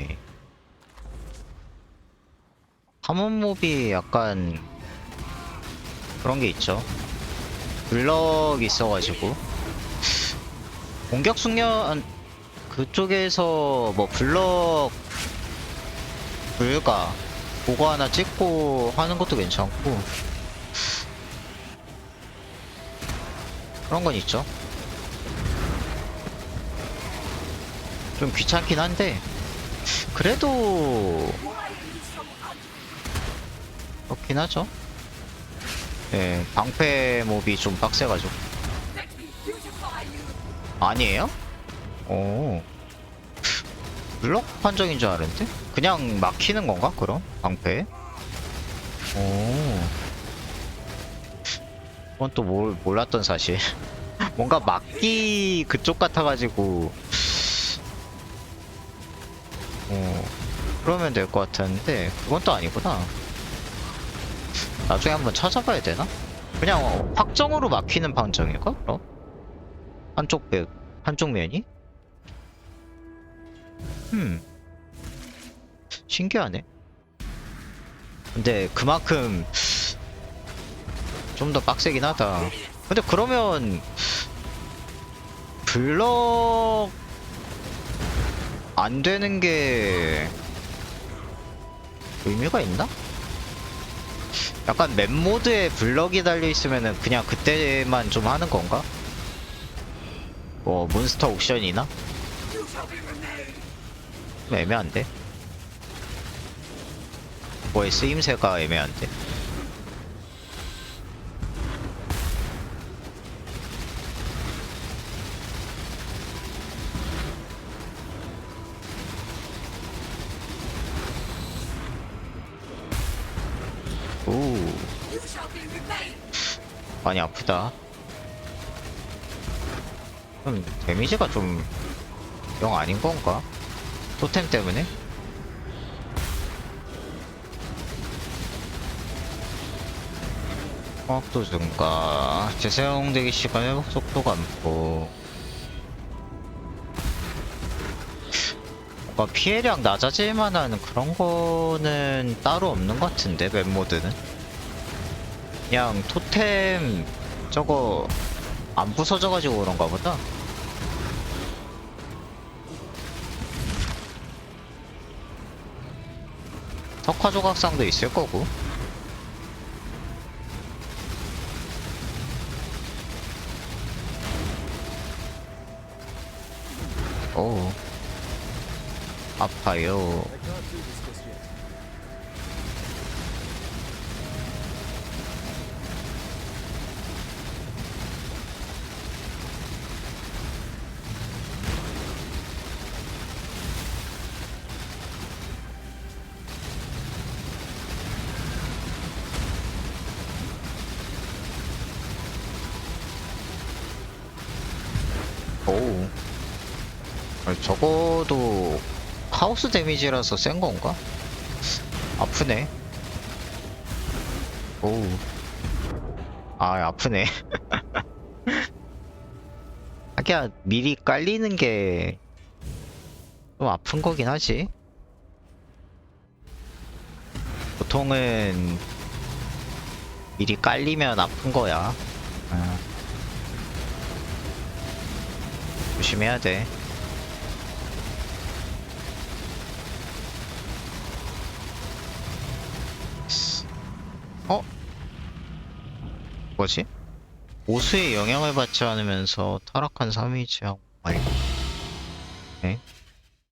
네. 오케이. 하몬몹이 약간 그런 게 있죠. 블럭이 있어가지고 공격 숙련 그쪽에서 뭐 블럭 불가 보고 하나 찍고 하는 것도 괜찮고 그런 건 있죠. 좀 귀찮긴 한데 그래도 그렇긴 하죠. 예, 방패 몹이 좀 빡세가지고. 아니에요? 오. 블럭 판정인 줄 알았는데? 그냥 막히는 건가, 그럼? 방패? 오. 그건 또 몰, 몰랐던 사실. 뭔가 막기 그쪽 같아가지고. 어, 그러면 될 것 같았는데, 그건 또 아니구나. 나중에 한번 찾아봐야 되나? 그냥 확정으로 막히는 방정일까? 그럼? 한쪽 벽, 한쪽 면이? 음. 신기하네. 근데 그만큼 좀 더 빡세긴 하다. 근데 그러면 블럭 안 되는 게 의미가 있나? 약간 맵 모드에 블럭이 달려 있으면은 그냥 그때만 좀 하는 건가? 뭐 몬스터 옥션이나? 좀 애매한데? 뭐의 쓰임새가 애매한데? 오 많이 아프다 그럼 데미지가 좀 영 아닌 건가? 토템 때문에? 화학도 증가 재사용되기 시간 회복 속도 감소 뭔가 피해량 낮아질 만한 그런 거는 따로 없는 것 같은데 맵모드는? 그냥 토템 저거 안 부서져가지고 그런가 보다. 석화 조각상도 있을 거고. 오 아파요. 오. 적어도 하우스 데미지라서 센 건가? 아프네. 오. 아, 아프네. 하기야, 미리 깔리는 게 좀 아픈 거긴 하지. 보통은 미리 깔리면 아픈 거야. 아. 조심해야 돼. 어? 뭐지? 오수에 영향을 받지 않으면서 타락한 3위치하고 말고 네?